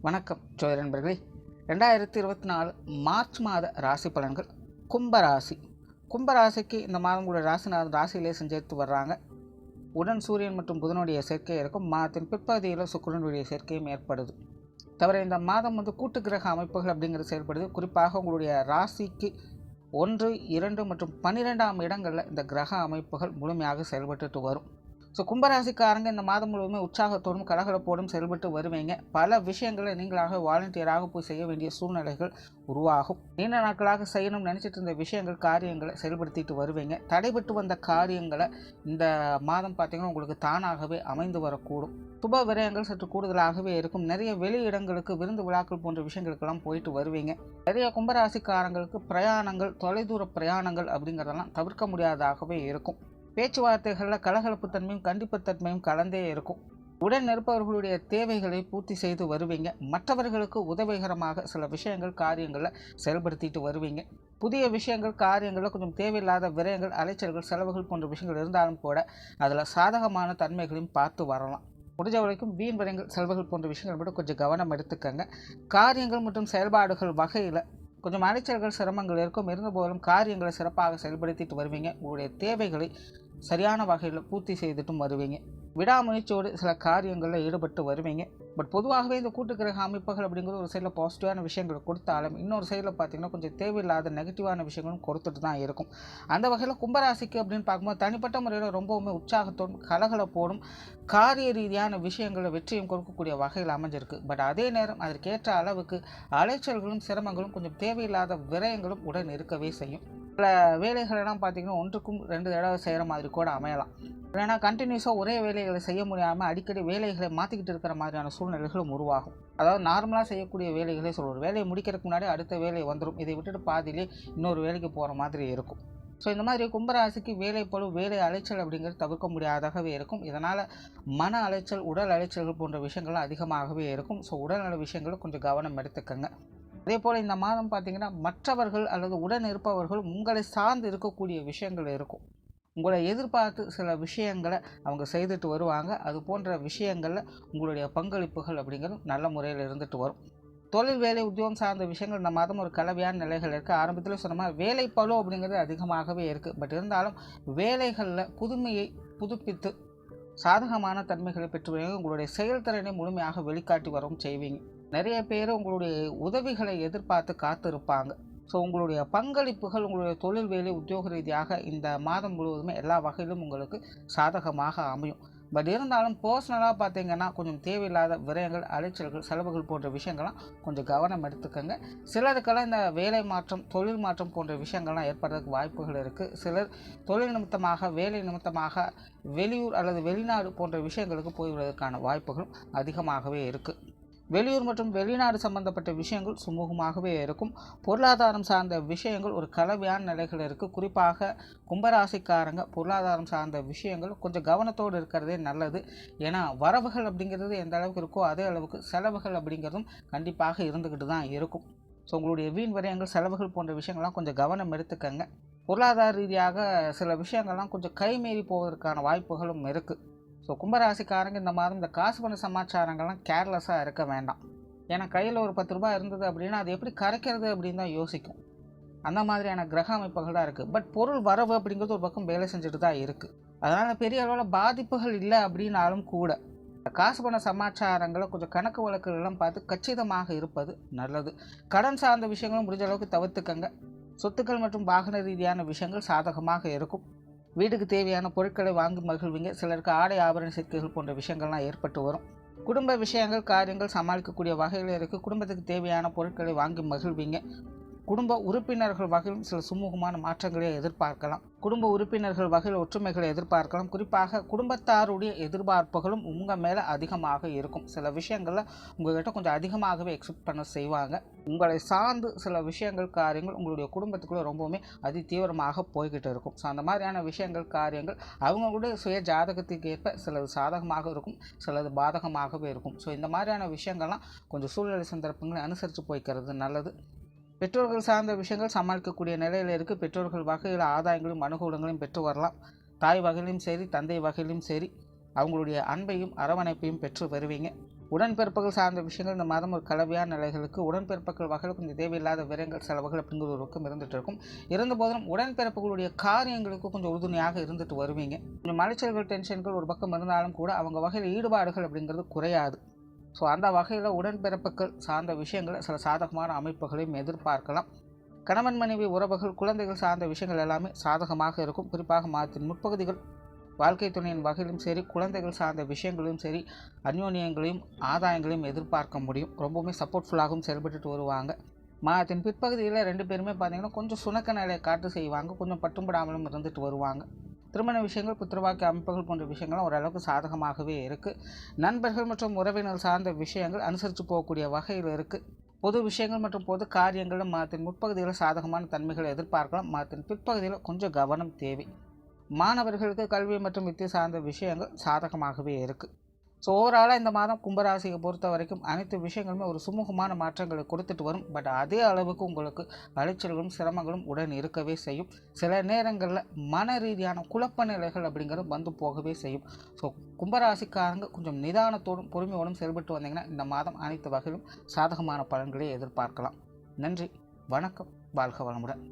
வணக்கம் ஜோதிட நண்பர்களே. ரெண்டாயிரத்தி இருபத்தி நாலு மார்ச் மாத ராசி பலன்கள் கும்பராசி. கும்பராசிக்கு இந்த மாதம் கூட ராசிநாதன் ராசியிலே செஞ்சேர்த்து வர்றாங்க. உடன் சூரியன் மற்றும் புதனுடைய சேர்க்கை இருக்கும். மாதத்தின் பிற்பகுதியில் சுக்கிரனுடைய சேர்க்கையும் ஏற்படுது. தவிர இந்த மாதம் வந்து கூட்டு கிரக அமைப்புகள் அப்படிங்கிறது செயல்படுது. குறிப்பாக உங்களுடைய ராசிக்கு ஒன்று இரண்டு மற்றும் பன்னிரெண்டாம் இடங்களில் இந்த கிரக அமைப்புகள் முழுமையாக செயல்பட்டுட்டு வரும். ஸோ கும்பராசிக்காரங்க இந்த மாதம் முழுவதுமே உற்சாகத்தோடும் கலகலப்போடும் செயல்பட்டு வருவீங்க. பல விஷயங்களை நீங்களாக வாலண்டியராக போய் செய்ய வேண்டிய சூழ்நிலைகள் உருவாகும். நீண்ட நாட்களாக செய்யணும்னு நினச்சிட்டு இருந்த விஷயங்கள் காரியங்களை செயல்படுத்திட்டு வருவீங்க. தடைபட்டு வந்த காரியங்களை இந்த மாதம் பார்த்திங்கன்னா உங்களுக்கு தானாகவே அமைந்து வரக்கூடும். சுப விரயங்கள் சற்று கூடுதலாகவே இருக்கும். நிறைய வெளி இடங்களுக்கு விருந்து விழாக்கள் போன்ற விஷயங்களுக்கெல்லாம் போயிட்டு வருவீங்க. நிறைய கும்பராசிக்காரங்களுக்கு பிரயாணங்கள் தொலைதூர பிரயாணங்கள் அப்படிங்கிறதெல்லாம் தவிர்க்க முடியாததாகவே இருக்கும். பேச்சுவார்த்தைகளில் கலகலப்பு தன்மையும் கண்டிப்புத்தன்மையும் கலந்தே இருக்கும். உடன் இருப்பவர்களுடைய தேவைகளை பூர்த்தி செய்து வருவீங்க. மற்றவர்களுக்கு உதவிகரமாக சில விஷயங்கள் காரியங்களில் செயல்படுத்திட்டு வருவீங்க. புதிய விஷயங்கள் காரியங்களில் கொஞ்சம் தேவையில்லாத விரயங்கள் அலைச்சல்கள் செலவுகள் போன்ற விஷயங்கள் இருந்தாலும் கூட அதில் சாதகமான தன்மைகளையும் பார்த்து வரலாம். முடிஞ்ச வரைக்கும் வீண் விரயங்கள் செலவுகள் போன்ற விஷயங்கள் மட்டும் கொஞ்சம் கவனம் எடுத்துக்கங்க. காரியங்கள் மற்றும் செயல்பாடுகள் வகையில் கொஞ்சம் அலைச்சல்கள் சிரமங்கள் இருக்கும். இருந்த போதும் காரியங்களை சிறப்பாக செயல்படுத்திட்டு வருவீங்க. உங்களுடைய தேவைகளை சரியான வகையில் பூர்த்தி செய்துட்டும் வருவீங்க. விடாமுயற்சியோடு சில காரியங்களில் ஈடுபட்டு வருவீங்க. பட் பொதுவாகவே இந்த கூட்டு கிரக அமைப்புகள் அப்படிங்கிறது ஒரு சைடில் பாசிட்டிவான விஷயங்களை கொடுத்தாலும் இன்னொரு சைடில் பார்த்தீங்கன்னா கொஞ்சம் தேவையில்லாத நெகட்டிவான விஷயங்களும் கொடுத்துட்டு தான் இருக்கும். அந்த வகையில் கும்பராசிக்கு அப்படின்னு பார்க்கும்போது தனிப்பட்ட முறையில் ரொம்பவுமே உற்சாகத்தோடும் கலகலப்போடும் காரிய ரீதியான விஷயங்களை வெற்றியும் கொடுக்கக்கூடிய வகையில் அமைஞ்சிருக்கு. பட் அதே நேரம் அதற்கேற்ற அளவுக்கு அலைச்சல்களும் சிரமங்களும் கொஞ்சம் தேவையில்லாத விரயங்களும் உடன் இருக்கவே செய்யும். பல வேலைகளெல்லாம் பார்த்தீங்கன்னா ஒன்றுக்கும் ரெண்டு தடவை செய்கிற மாதிரி கூட அமையலாம். இல்லைனா கண்டினியூஸாக ஒரே வேலைகளை செய்ய முடியாமல் அடிக்கடி வேலைகளை மாற்றிக்கிட்டு இருக்கிற மாதிரியான சூழ்நிலைகளும் உருவாகும். அதாவது நார்மலாக செய்யக்கூடிய வேலைகளே சொல்லுவோம் வேலையை முடிக்கிறதுக்கு முன்னாடி அடுத்த வேலை வந்துடும் இதை விட்டுட்டு பாதியிலே இன்னொரு வேலைக்கு போகிற மாதிரி இருக்கும். ஸோ இந்த மாதிரி கும்பராசிக்கு வேலை பழு வேலை அலைச்சல் அப்படிங்கிறது தவிர்க்க முடியாதாகவே இருக்கும். இதனால் மன அலைச்சல் உடல் அலைச்சல்கள் போன்ற விஷயங்கள்லாம் அதிகமாகவே இருக்கும். ஸோ உடல்நல விஷயங்களும் கொஞ்சம் கவனம் எடுத்துக்கங்க. அதே போல் இந்த மாதம் பார்த்திங்கன்னா மற்றவர்கள் அல்லது உடன் இருப்பவர்கள் உங்களை சார்ந்து இருக்கக்கூடிய விஷயங்கள் இருக்கும். உங்களை எதிர்பார்த்து சில விஷயங்களை அவங்க செய்துட்டு வருவாங்க. அது போன்ற விஷயங்களில் உங்களுடைய பங்களிப்புகள் அப்படிங்கிறது நல்ல முறையில் இருந்துட்டு வரும். தொழில் வேலை உத்தியோகம் சார்ந்த விஷயங்கள் இந்த மாதம் ஒரு கலவையான நிலைகள் இருக்குது ஆரம்பத்தில் சொன்ன மாதிரி வேலை பழு அப்படிங்கிறது அதிகமாகவே இருக்குது பட் இருந்தாலும் வேலைகளில் புதுமையை புதுப்பித்து சாதகமான தன்மைகளை பெற்று உங்களுடைய செயல்திறனை முழுமையாக வெளிக்காட்டி வரவும் செய்வீங்க. நிறைய பேர் உங்களுடைய உதவிகளை எதிர்பார்த்து காத்திருப்பாங்க. ஸோ உங்களுடைய பங்களிப்புகள் உங்களுடைய தொழில் வேலை உத்தியோக ரீதியாக இந்த மாதம் முழுவதுமே எல்லா வகையிலும் உங்களுக்கு சாதகமாக அமையும். பட் இருந்தாலும் பர்சனலாக பார்த்தீங்கன்னா கொஞ்சம் தேவையில்லாத விரயங்கள் அலைச்சல்கள் செலவுகள் போன்ற விஷயங்கள்லாம் கொஞ்சம் கவனம் எடுத்துக்கோங்க. சிலருக்கெல்லாம் இந்த வேலை மாற்றம் தொழில் மாற்றம் போன்ற விஷயங்கள்லாம் ஏற்படுறதுக்கு வாய்ப்புகள் இருக்குது சிலர் தொழில் நிமித்தமாக வேலை நிமித்தமாக வெளியூர் அல்லது வெளிநாடு போன்ற விஷயங்களுக்கு போய்விடுவதற்கான வாய்ப்புகளும் அதிகமாகவே இருக்குது வெளியூர் மற்றும் வெளிநாடு சம்பந்தப்பட்ட விஷயங்கள் சுமூகமாகவே இருக்கும். பொருளாதாரம் சார்ந்த விஷயங்கள் ஒரு கலவையான நிலைகள் இருக்குது குறிப்பாக கும்பராசிக்காரங்க பொருளாதாரம் சார்ந்த விஷயங்கள் கொஞ்சம் கவனத்தோடு இருக்கிறதே நல்லது. ஏன்னா வரவுகள் அப்படிங்கிறது எந்த அளவுக்கு இருக்கோ அதே அளவுக்கு செலவுகள் அப்படிங்கிறதும் கண்டிப்பாக இருந்துக்கிட்டு தான் இருக்கும். ஸோ உங்களுடைய வீண் விரயங்கள் செலவுகள் போன்ற விஷயங்கள்லாம் கொஞ்சம் கவனம் எடுத்துக்கங்க. பொருளாதார ரீதியாக சில விஷயங்கள்லாம் கொஞ்சம் கைமீறி போவதற்கான வாய்ப்புகளும் இருக்குது ஸோ கும்பராசிக்காரங்க இந்த மாதம் இந்த காசு பண சமாச்சாரங்கள்லாம் கேர்லெஸ்ஸாக இருக்க வேண்டாம். ஏன்னா கையில் ஒரு பத்து ரூபாய் இருந்தது அப்படின்னா அது எப்படி கரைக்கிறது அப்படின்னு தான் யோசிக்கும். அந்த மாதிரியான கிரக அமைப்புகள் தான் இருக்குது பட் பொருள் வரவு அப்படிங்கிறது ஒரு பக்கம் வேலை செஞ்சுட்டு தான் இருக்குது அதனால் பெரிய அளவில் பாதிப்புகள் இல்லை அப்படின்னாலும் கூட காசு பண சமாச்சாரங்களை கொஞ்சம் கணக்கு வழக்குகளெல்லாம் பார்த்து கச்சிதமாக இருப்பது நல்லது. கடன் சார்ந்த விஷயங்களும் முடிஞ்ச அளவுக்கு தவிர்த்துக்கங்க. சொத்துக்கள் மற்றும் வாகன ரீதியான விஷயங்கள் சாதகமாக இருக்கும். வீட்டுக்கு தேவையான பொருட்களை வாங்கி மகிழ்வீங்க சிலருக்கு ஆடை ஆபரண சேர்க்கைகள் போன்ற விஷயங்கள்லாம் ஏற்பட்டு வரும். குடும்ப விஷயங்கள் காரியங்கள் சமாளிக்கக்கூடிய வகையில் இருக்குது குடும்பத்துக்கு தேவையான பொருட்களை வாங்கி மகிழ்வீங்க குடும்ப உறுப்பினர்கள் வகையிலும் சில சுமூகமான மாற்றங்களை எதிர்பார்க்கலாம். குடும்ப உறுப்பினர்கள் வகையில் ஒற்றுமைகளை எதிர்பார்க்கலாம். குறிப்பாக குடும்பத்தாருடைய எதிர்பார்ப்புகளும் உங்கள் மேலே அதிகமாக இருக்கும். சில விஷயங்களில் உங்கள்கிட்ட கொஞ்சம் அதிகமாகவே எக்ஸ்பெக்ட் பண்ண செய்வாங்க. உங்களை சார்ந்து சில விஷயங்கள் காரியங்கள் உங்களுடைய குடும்பத்துக்குள்ளே ரொம்பவுமே அதி தீவிரமாக போய்கிட்டு இருக்கும். ஸோ அந்த மாதிரியான விஷயங்கள் காரியங்கள் அவங்களுடைய சுய ஜாதகத்துக்கு ஏற்ப சிலது சாதகமாக இருக்கும் சிலது பாதகமாகவே இருக்கும். ஸோ இந்த மாதிரியான விஷயங்கள்லாம் கொஞ்சம் சூழ்நிலை சந்தர்ப்பங்களை அனுசரித்து போய்க்கிறது நல்லது. பெற்றோர்கள் சார்ந்த விஷயங்கள் சமாளிக்கக்கூடிய நிலையில் இருக்குது பெற்றோர்கள் வகையில் ஆதாயங்களையும் அனுகூலங்களையும் பெற்று வரலாம். தாய் வகையிலும் சரி தந்தை வகையிலும் சரி அவங்களுடைய அன்பையும் அரவணைப்பையும் பெற்று வருவீங்க. உடன்பிறப்புகள் சார்ந்த விஷயங்கள் இந்த மாதம் ஒரு கலவையான நிலைகளுக்கு உடன்பிறப்புகள் வகையில் கொஞ்சம் தேவையில்லாத விரயங்கள் செலவுகள் அப்படிங்கிற ஒரு பக்கம் இருந்துகிட்டு இருக்கும். இருந்தபோதிலும் உடன்பிறப்புகளுடைய காரியங்களுக்கு கொஞ்சம் உறுதுணையாக இருந்துட்டு வருவீங்க. கொஞ்சம் மலைச்சல்கள் டென்ஷன்கள் ஒரு பக்கம் இருந்தாலும் கூட அவங்க வகையில் ஈடுபாடுகள் அப்படிங்கிறது குறையாது. ஸோ அந்த வகையில் உடன்பிறப்புகள் சார்ந்த விஷயங்களை சில சாதகமான அமைப்புகளையும் எதிர்பார்க்கலாம். கணவன் மனைவி உறவுகள் குழந்தைகள் சார்ந்த விஷயங்கள் எல்லாமே சாதகமாக இருக்கும். குறிப்பாக மாதத்தின் முற்பகுதிகள் வாழ்க்கை துணையின் வகையிலும் சரி குழந்தைகள் சார்ந்த விஷயங்களும் சரி அந்யோன்யங்களையும் ஆதாயங்களையும் எதிர்பார்க்க முடியும். ரொம்பவுமே சப்போர்ட்ஃபுல்லாகவும் செயல்பட்டுட்டு வருவாங்க. மாதத்தின் பிற்பகுதியில் ரெண்டு பேருமே பார்த்தீங்கன்னா கொஞ்சம் சுணக்க நிலையை காட்டு செய்வாங்க. கொஞ்சம் பட்டும்படாமலும் இருந்துட்டு வருவாங்க. திருமண விஷயங்கள் புத்திரவாக்கிய அமைப்புகள் போன்ற விஷயங்களும் ஓரளவுக்கு சாதகமாகவே இருக்குது நண்பர்கள் மற்றும் உறவினர் சார்ந்த விஷயங்கள் அனுசரித்து போகக்கூடிய வகையில் இருக்குது பொது விஷயங்கள் மற்றும் பொது காரியங்களும் மாதத்தின் முற்பகுதியில் சாதகமான தன்மைகளை எதிர்பார்க்கலாம். மாதத்தின் பிற்பகுதியில் கொஞ்சம் கவனம் தேவை. மாணவர்களுக்கு கல்வி மற்றும் வித்திய சார்ந்த விஷயங்கள் சாதகமாகவே இருக்குது ஸோ ஓவராலாக இந்த மாதம் கும்பராசியை பொறுத்த வரைக்கும் அனைத்து விஷயங்களுமே ஒரு சுமூகமான மாற்றங்களை கொடுத்துட்டு வரும். பட் அதே அளவுக்கு உங்களுக்கு அலைச்சல்களும் சிரமங்களும் உடன் இருக்கவே செய்யும். சில நேரங்களில் மன ரீதியான குழப்ப நிலைகள் அப்படிங்கிறது வந்து போகவே செய்யும். ஸோ கும்பராசிக்காரங்க கொஞ்சம் நிதானத்தோடும் பொறுமையோடும் செயல்பட்டு வந்தீங்கன்னா இந்த மாதம் அனைத்து வகையிலும் சாதகமான பலன்களை எதிர்பார்க்கலாம். நன்றி வணக்கம் வாழ்க வளமுடன்.